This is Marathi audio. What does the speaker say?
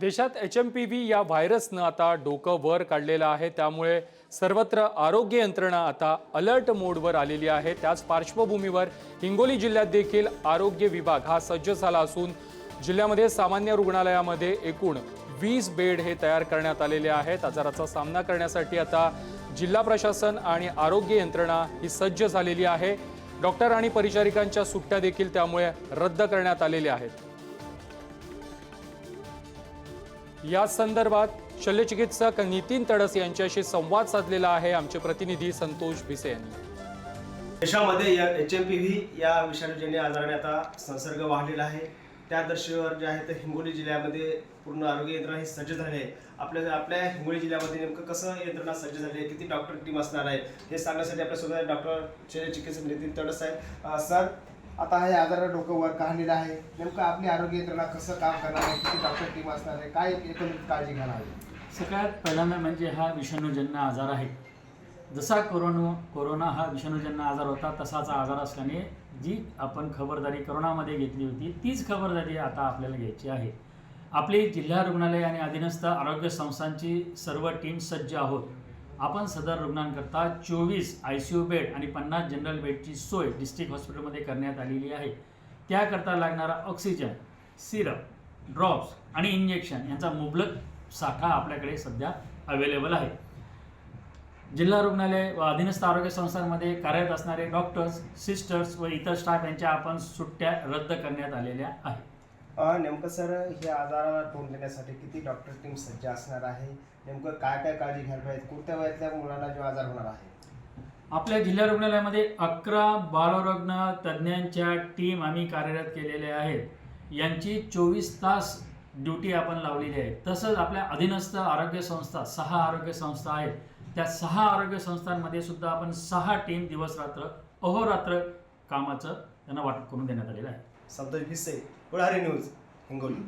देशात एच एम पी व्ही या व्हायरसनं आता डोकं वर काढलेलं आहे. त्यामुळे सर्वत्र आरोग्य यंत्रणा आता अलर्ट मोडवर आलेली आहे. त्याच पार्श्वभूमीवर हिंगोली जिल्ह्यात देखील आरोग्य विभाग हा सज्ज झाला असून जिल्ह्यामध्ये सामान्य रुग्णालयामध्ये एकूण वीस बेड हे तयार करण्यात आलेले आहेत. आजाराचा सामना करण्यासाठी आता जिल्हा प्रशासन आणि आरोग्य यंत्रणा ही सज्ज झालेली आहे. डॉक्टर आणि परिचारिकांच्या सुट्ट्या देखील त्यामुळे रद्द करण्यात आलेल्या आहेत. या संदर्भात शल्यचिकित्सक नितीन तडस यांच्याशी संवाद साधलेला आहे आमचे प्रतिनिधी संतोष भिसे यांनी. देशामध्ये या एच एम पी व्ही या विषाणूजन्य आजाराने आता संसर्ग वाढलेला आहे. त्या दर्शनीवर जे आहे तर हिंगोली जिल्ह्यामध्ये पूर्ण आरोग्य यंत्रणा ही सज्ज झाली आहे. आपल्या आपल्या हिंगोली जिल्ह्यामध्ये नेमकं कसं यंत्रणा सज्ज झाली आहे? किती डॉक्टर टीम असणार आहे? हे सांगण्यासाठी आपल्यासोबत डॉक्टर चिकित्सक नितीन तडस आहे सर आता हे आजारा डोकं वर काढलेलं आहे. नेमकं आपली आरोग्य यंत्रणा कसं काम करणार आहे? किती डॉक्टर टीम असणार आहे? काय एकंदरीत काळजी घेणार सगळ्यात पहिल्यांदा म्हणजे हा विषाणूजन्य आजार आहे. जसा कोरोना कोरोना हा विषाणूजन्य आजार होता तसाचा आजार असल्याने जी आपण खबरदारी कोरोनामध्ये घेतली होती तीच खबरदारी आता आपल्याला घ्यायची आहे. आपली जिल्हा रुग्णालय आणि अधीनस्थ आरोग्य संस्थांची सर्व टीम सज्ज आहोत. आपण सदर रुग्णांकरता चोवीस आय सी यू बेड आणि पन्नास जनरल बेडची सोय डिस्ट्रिक्ट हॉस्पिटलमध्ये करण्यात आलेली आहे. त्याकरता लागणारा ऑक्सिजन सिरप ड्रॉप्स आणि इंजेक्शन यांचा मुबलक साठा आपल्याकडे सध्या अवेलेबल आहे. जिल्हा रुग्णालय व अधीनस्थ आरोग्य संस्थांमध्ये कार्यरत असणारे डॉक्टर्स सिस्टर्स व इतर स्टाफ यांच्या आपण सुट्ट्या रद्द करण्यात आलेल्या आहेत. नेमकं सर हे आजाराला तोंड देण्यासाठी किती डॉक्टर टीम सज्ज असणार आहे? नेमकं काय काय काळजी घ्यायला पाहिजे? कोणत्या वयातल्या मुलांना जो आजार होणार आहे? आपल्या जिल्हा रुग्णालयामध्ये अकरा बालरुग्ण तज्ज्ञांच्या टीम आम्ही कार्यरत केलेल्या आहेत. यांची चोवीस तास ड्युटी आपण लावलेली आहे. तसंच आपल्या अधीनस्थ आरोग्य संस्था सहा आरोग्य संस्था आहेत. त्या सहा आरोग्य संस्थांमध्ये सुद्धा आपण सहा टीम दिवस रात्र अहोरात्र कामाचं त्यांना वाटप करून देण्यात आलेलं आहे. संतोष भिसे पुढारी न्यूज हिंगोली.